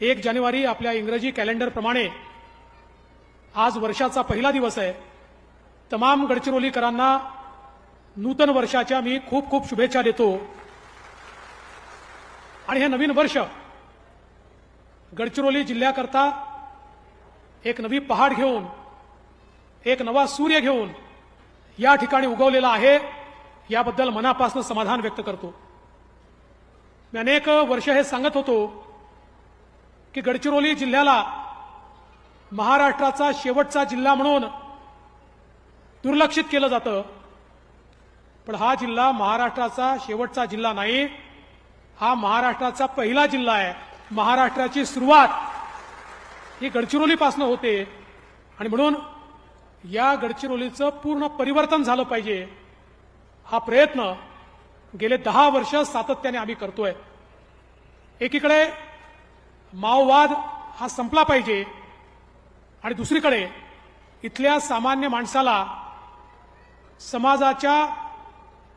एक जानेवारी आपल्या इंग्रजी कॅलेंडरप्रमाणे आज वर्षाचा पहिला दिवस आहे. तमाम गडचिरोलीकरांना नूतन वर्षाच्या मी खूप खूप शुभेच्छा देतो. आणि हे नवीन वर्ष गडचिरोली जिल्ह्याकरता एक नवी पहाड घेऊन एक नवा सूर्य घेऊन या ठिकाणी उगवलेला आहे. याबद्दल मनापासून समाधान व्यक्त करतो. मी अनेक वर्ष हे सांगत होतो की गडचिरोली जिल्ह्याला महाराष्ट्राचा शेवटचा जिल्हा म्हणून दुर्लक्षित केलं जातं. पण हा जिल्हा महाराष्ट्राचा शेवटचा जिल्हा नाही. हा महाराष्ट्राचा पहिला जिल्हा आहे. महाराष्ट्राची सुरुवात ही गडचिरोलीपासून होते. आणि म्हणून या गडचिरोलीचं पूर्ण परिवर्तन झालं पाहिजे. हा प्रयत्न गेले दहा वर्ष सातत्याने आम्ही करतोय. एकीकडे माओवाद हा संपला पाहिजे. आणि दुसरीकडे इथल्या सामान्य माणसाला समाजाच्या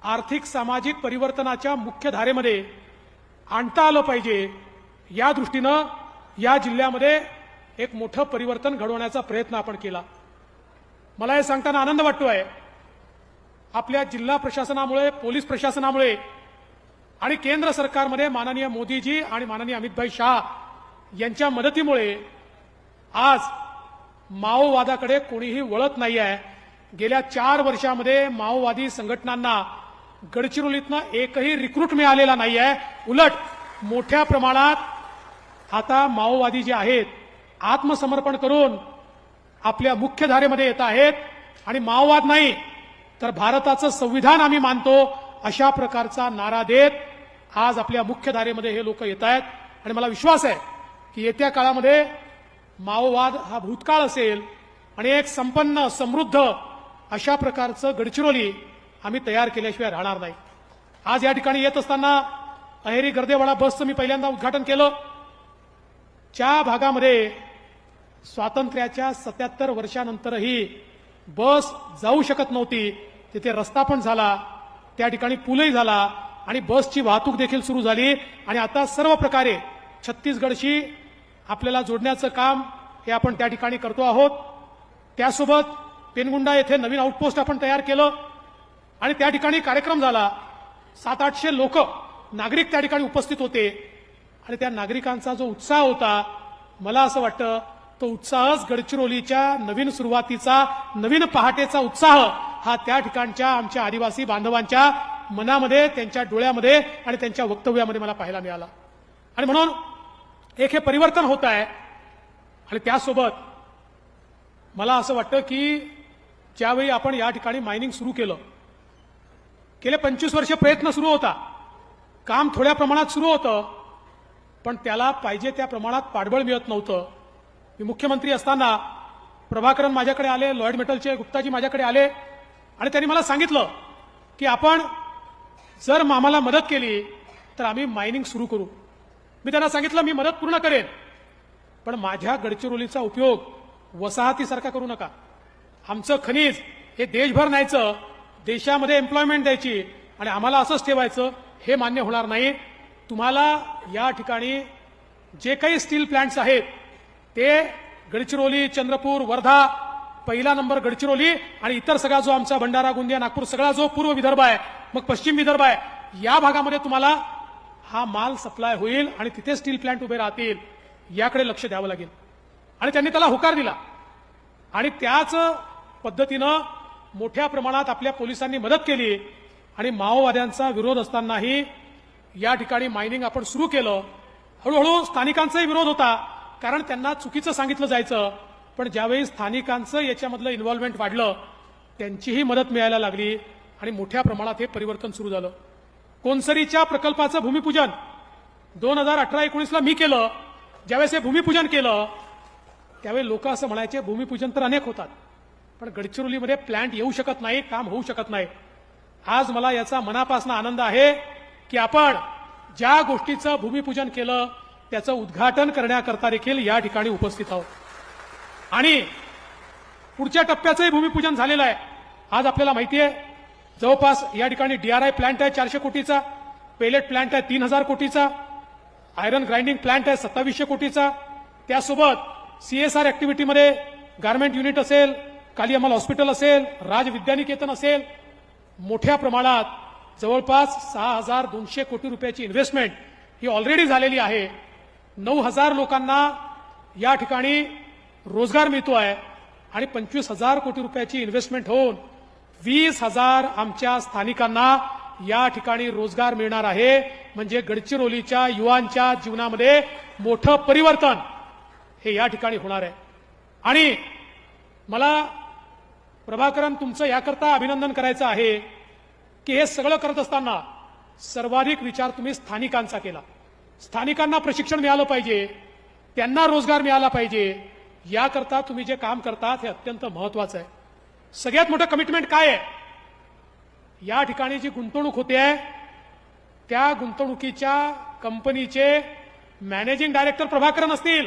आर्थिक सामाजिक परिवर्तनाच्या मुख्य धारेमध्ये आणता आलं पाहिजे. या दृष्टीनं या जिल्ह्यामध्ये एक मोठं परिवर्तन घडवण्याचा प्रयत्न आपण केला. मला हे सांगताना आनंद वाटतोय. आपल्या जिल्हा प्रशासनामुळे पोलीस प्रशासनामुळे आणि केंद्र सरकारमध्ये माननीय मोदीजी आणि माननीय अमितभाई शहा यांच्या मदतीमुळे आज माओवादाकडे कोणीही वळत नाही आहे गेल्या चार वर्षामध्ये माओवादी संघटनांना गडचिरोलीतनं एकही रिक्रूट मिळालेला नाही आहे उलट मोठ्या प्रमाणात आता माओवादी जे आहेत आत्मसमर्पण करून आपल्या मुख्य धारेमध्ये येत आहेत. आणि माओवाद नाही तर भारताचं संविधान आम्ही मानतो अशा प्रकारचा नारा देत आज आपल्या मुख्य धारेमध्ये हे लोक येत आहेत. आणि मला विश्वास आहे की येत्या काळामध्ये माओवाद हा भूतकाळ असेल आणि एक संपन्न समृद्ध अशा प्रकारचं गडचिरोली आम्ही तयार केल्याशिवाय राहणार नाही. आज या ठिकाणी येत असताना अहेरी गर्देवाडा बसचं मी पहिल्यांदा उद्घाटन केलं. ज्या भागामध्ये स्वातंत्र्याच्या सत्याहत्तर वर्षानंतरही बस जाऊ शकत नव्हती. तिथे रस्ता पण झाला त्या ठिकाणी पूलही झाला आणि बसची वाहतूक देखील सुरू झाली. आणि आता सर्व प्रकारे छत्तीसगडशी आपल्याला जोडण्याचं काम हे आपण त्या ठिकाणी करतो आहोत. त्यासोबत पेनगुंडा येथे नवीन आउटपोस्ट आपण तयार केलं आणि त्या ठिकाणी कार्यक्रम झाला. सात आठशे लोक नागरिक त्या ठिकाणी उपस्थित होते आणि त्या नागरिकांचा जो उत्साह होता मला असं वाटतं तो उत्साहच गडचिरोलीच्या नवीन सुरुवातीचा नवीन पहाटेचा उत्साह हा त्या ठिकाणच्या आमच्या आदिवासी बांधवांच्या मनामध्ये त्यांच्या डोळ्यामध्ये आणि त्यांच्या वक्तव्यामध्ये मला पाहायला मिळाला. आणि म्हणून एक हे परिवर्तन होत आहे. आणि त्यासोबत मला असं वाटतं की ज्यावेळी आपण या ठिकाणी मायनिंग सुरू केलं गेले पंचवीस वर्ष प्रयत्न सुरू होता. काम थोड्या प्रमाणात सुरू होतं पण त्याला पाहिजे त्या प्रमाणात पाठबळ मिळत नव्हतं. मी मुख्यमंत्री असताना प्रभाकरन माझ्याकडे आले लॉयड मेटलचे गुप्ताजी माझ्याकडे आले आणि त्यांनी मला सांगितलं की आपण जर आम्हाला मदत केली तर आम्ही मायनिंग सुरू करू. मी त्यांना सांगितलं मी मदत पूर्ण करेन. पण माझ्या गडचिरोलीचा उपयोग वसाहतीसारखा करू नका. आमचं खनिज हे देशभर न्यायचं देशामध्ये एम्प्लॉयमेंट द्यायची आणि आम्हाला असंच ठेवायचं हे मान्य होणार नाही. तुम्हाला या ठिकाणी जे काही स्टील प्लांट्स आहेत ते गडचिरोली चंद्रपूर वर्धा पहिला नंबर गडचिरोली आणि इतर सगळा जो आमचा भंडारा गोंदिया नागपूर सगळा जो पूर्व विदर्भ आहे मग पश्चिम विदर्भ आहे या भागामध्ये तुम्हाला हा माल सप्लाय होईल आणि तिथे स्टील प्लांट उभे राहतील याकडे लक्ष द्यावं लागेल. आणि त्यांनी त्याला होकार दिला. आणि त्याच पद्धतीनं मोठ्या प्रमाणात आपल्या पोलिसांनी मदत केली आणि माओवाद्यांचा विरोध असतानाही या ठिकाणी मायनिंग आपण सुरू केलं. हळूहळू स्थानिकांचाही विरोध होता कारण त्यांना चुकीचं सांगितलं जायचं. पण ज्यावेळी स्थानिकांचं याच्यामधलं इन्व्हॉल्वमेंट वाढलं त्यांचीही मदत मिळायला लागली आणि मोठ्या प्रमाणात हे परिवर्तन सुरू झालं. कोनसरीच्या प्रकल्पाचं भूमिपूजन. दोन हजार अठरा एकोणीसला मी केलं. ज्यावेळेस हे भूमिपूजन केलं त्यावेळी लोक असं म्हणायचे भूमिपूजन तर अनेक होतात पण गडचिरोलीमध्ये प्लॅन्ट येऊ शकत नाही काम होऊ शकत नाही. आज मला याचा मनापासून आनंद आहे की आपण ज्या गोष्टीचं भूमिपूजन केलं त्याचं उद्घाटन करण्याकरता देखील या ठिकाणी उपस्थित आहोत. आणि पुढच्या टप्प्याचंही भूमिपूजन झालेलं आहे. आज आपल्याला माहिती आहे जवळपास या ठिकाणी डीआरआय प्लांट आहे चारशे कोटीचा पेलेट प्लांट आहे तीन हजार कोटीचा आयरन ग्राइंडिंग प्लांट आहे सत्तावीसशे कोटीचा. त्यासोबत सीएसआर ऍक्टिव्हिटीमध्ये गार्मेंट युनिट असेल कालिअमल हॉस्पिटल असेल राज विद्यानिकेतन असेल मोठ्या प्रमाणात जवळपास सहा हजार दोनशे कोटी रुपयाची इन्व्हेस्टमेंट ही ऑलरेडी झालेली आहे. नऊ हजार लोकांना या ठिकाणी रोजगार मिळतो आहे आणि पंचवीस हजार कोटी रुपयाची इन्व्हेस्टमेंट होऊन वीस हजार आमच्या स्थानिकांना या ठिकाणी रोजगार मिळणार आहे. म्हणजे गडचिरोलीच्या युवांच्या जीवनामध्ये मोठं परिवर्तन हे या ठिकाणी होणार आहे. आणि मला प्रभाकरन तुमचं याकरता अभिनंदन करायचं आहे की हे सगळं करत असताना सर्वाधिक विचार तुम्ही स्थानिकांचा केला. स्थानिकांना प्रशिक्षण मिळालं पाहिजे त्यांना रोजगार मिळाला पाहिजे याकरता तुम्ही जे काम करतात हे अत्यंत महत्वाचं आहे. सगळ्यात मोठं कमिटमेंट काय आहे? या ठिकाणी जी गुंतवणूक होते आहे त्या गुंतवणुकीच्या कंपनीचे मॅनेजिंग डायरेक्टर प्रभाकरन असतील.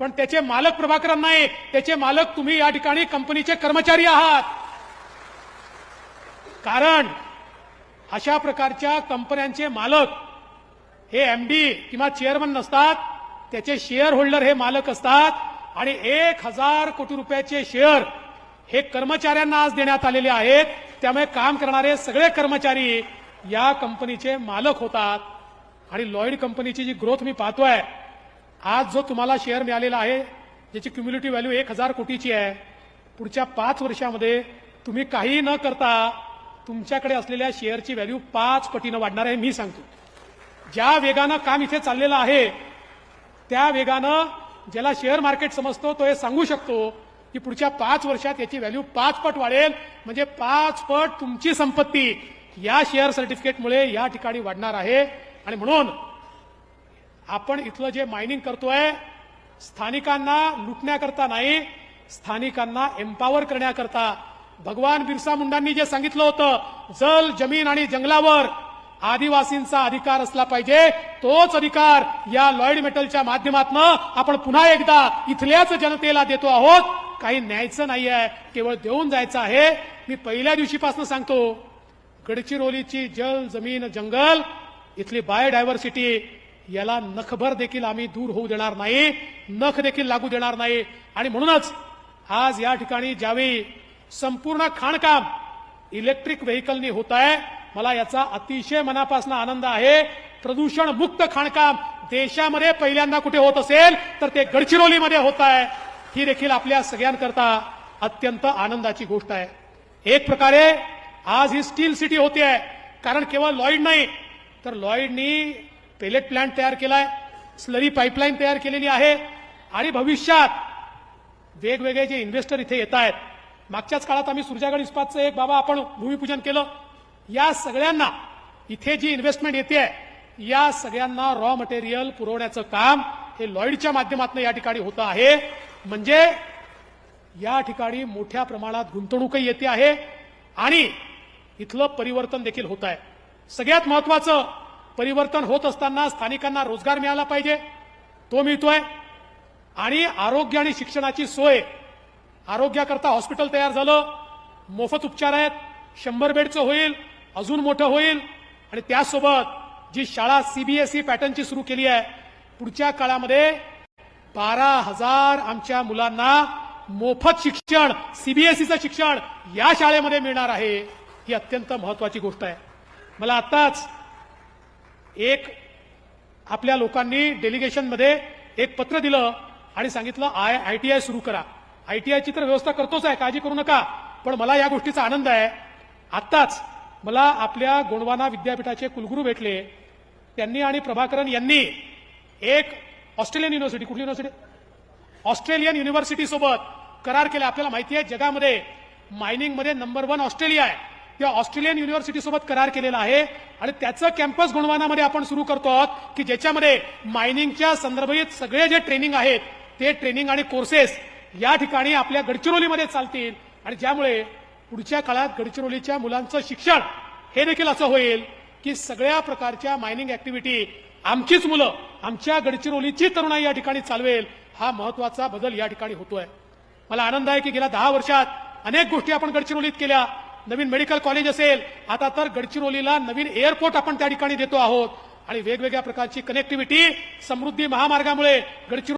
पण त्याचे मालक प्रभाकरन नाही त्याचे मालक तुम्ही या ठिकाणी कंपनीचे कर्मचारी आहात. कारण अशा प्रकारच्या कंपन्यांचे मालक हे एमडी किंवा चेअरमन नसतात. त्याचे शेअर होल्डर हे मालक असतात. आणि एक हजार कोटी रुपयाचे शेअर हे कर्मचाऱ्यांना आज देण्यात आलेले आहेत. त्यामुळे काम करणारे सगळे कर्मचारी या कंपनीचे मालक होतात. आणि लॉईड कंपनीची जी ग्रोथ मी पाहतोय आज जो तुम्हाला शेअर मिळालेला आहे ज्याची क्युम्युलेटिव्ह व्हॅल्यू एक हजार कोटीची आहे पुढच्या पाच वर्षामध्ये तुम्ही काही न करता तुमच्याकडे असलेल्या शेअरची व्हॅल्यू पाच पटीनं वाढणार आहे मी सांगतो. ज्या वेगानं काम इथे चाललेलं आहे त्या वेगानं ज्याला शेअर मार्केट समजतो तो हे सांगू शकतो की पुढच्या पाच वर्षात याची व्हॅल्यू पाच पट वाढेल. म्हणजे पाच पट तुमची संपत्ती या शेअर सर्टिफिकेटमुळे या ठिकाणी वाढणार आहे. आणि म्हणून आपण इथलं जे मायनिंग करतोय स्थानिकांना लुटण्याकरता नाही स्थानिकांना एम्पावर करण्याकरता. भगवान बिरसा मुंडांनी जे सांगितलं होतं जल जमीन आणि जंगलावर आदिवासींचा अधिकार असला पाहिजे तोच अधिकार या लॉईड मेटलच्या माध्यमातून आपण पुन्हा एकदा इथल्याच जनतेला देतो आहोत. काही न्यायचं नाही आहे केवळ देऊन जायचं आहे. मी पहिल्या दिवशीपासून सांगतो गडचिरोलीची जल जमीन जंगल इथली बायोडायव्हर्सिटी याला नखभर देखील आम्ही दूर होऊ देणार नाही नख देखील लागू देणार नाही. आणि म्हणूनच आज या ठिकाणी ज्यावेळी संपूर्ण खाणकाम इलेक्ट्रिक व्हेकलनी होत आहे मला याचा अतिशय मनापासून आनंद आहे. प्रदूषण मुक्त खाणकाम देशामध्ये पहिल्यांदा कुठे होत असेल तर ते गडचिरोलीमध्ये होत आहे. ही देखील आपल्या सगळ्यांकरता अत्यंत आनंदाची गोष्ट आहे. एक प्रकारे आज ही स्टील सिटी होती आहे. कारण केवळ लॉईड नाही तर लॉईडनी पेलेट प्लांट तयार केलाय स्लरी पाईपलाईन तयार केलेली आहे. आणि भविष्यात वेगवेगळे जे इन्व्हेस्टर इथे येत आहेत मागच्याच काळात आम्ही सुरजागड इस्पातचं एक बाबा आपण भूमिपूजन केलं. या सगळ्यांना इथे जी इन्व्हेस्टमेंट येते या सगळ्यांना रॉ मटेरियल पुरवण्याचं काम हे लॉईडच्या माध्यमातून या ठिकाणी होतं आहे. म्हणजे या ठिकाणी मोठ्या प्रमाणात गुंतवणूकही येते आहे आणि इथलं परिवर्तन देखील होत आहे. सगळ्यात महत्वाचं परिवर्तन होत असताना स्थानिकांना रोजगार मिळाला पाहिजे तो मिळतोय. आणि आरोग्य आणि शिक्षणाची सोय आरोग्याकरता हॉस्पिटल तयार झालं मोफत उपचार आहेत शंभर बेडचं होईल अजून मोठं होईल. आणि त्यासोबत जी शाळा सीबीएसई पॅटर्नची सुरू केली आहे पुढच्या काळामध्ये बारा हजार आमच्या मुलांना मोफत शिक्षण सीबीएसईचं शिक्षण या शाळेमध्ये मिळणार आहे. ही अत्यंत महत्वाची गोष्ट आहे. मला आत्ताच एक आपल्या लोकांनी डेलिगेशनमध्ये एक पत्र दिलं आणि सांगितलं आय आय टी आय सुरू करा. आय टी आयची तर व्यवस्था करतोच आहे काळजी करू नका. पण मला या गोष्टीचा आनंद आहे. आत्ताच मला आपल्या गोंडवाना विद्यापीठाचे कुलगुरू भेटले. त्यांनी आणि प्रभाकरन यांनी एक ऑस्ट्रेलियन युनिव्हर्सिटी कुठली युनिव्हर्सिटी? ऑस्ट्रेलियन युनिव्हर्सिटी सोबत करार केला. आपल्याला माहिती आहे जगामध्ये मायनिंगमध्ये नंबर वन ऑस्ट्रेलिया आहे. त्या ऑस्ट्रेलियन युनिव्हर्सिटी सोबत करार केलेला आहे आणि त्याचं कॅम्पस गुणवानामध्ये आपण सुरू करतो आहोत की ज्याच्यामध्ये मायनिंगच्या संदर्भित सगळे जे ट्रेनिंग आहेत ते ट्रेनिंग आणि कोर्सेस या ठिकाणी आपल्या गडचिरोलीमध्ये चालतील. आणि ज्यामुळे पुढच्या काळात गडचिरोलीच्या मुलांचं शिक्षण हे देखील असं होईल की सगळ्या प्रकारच्या मायनिंग ऍक्टिव्हिटी आमचीच मुलं आमच्या गडचिरोलीची तरुणाई या ठिकाणी चालवेल. हा महत्त्वाचा बदल या ठिकाणी होतोय. मला आनंद आहे की गेल्या दहा वर्षात अनेक गोष्टी आपण गडचिरोलीत केल्या. नवीन मेडिकल कॉलेज असेल. आता तर गडचिरोलीला नवीन एअरपोर्ट आपण त्या ठिकाणी देतो आहोत. आणि वेगवेगळ्या प्रकारची कनेक्टिव्हिटी समृद्धी महामार्गामुळे गडचिरोली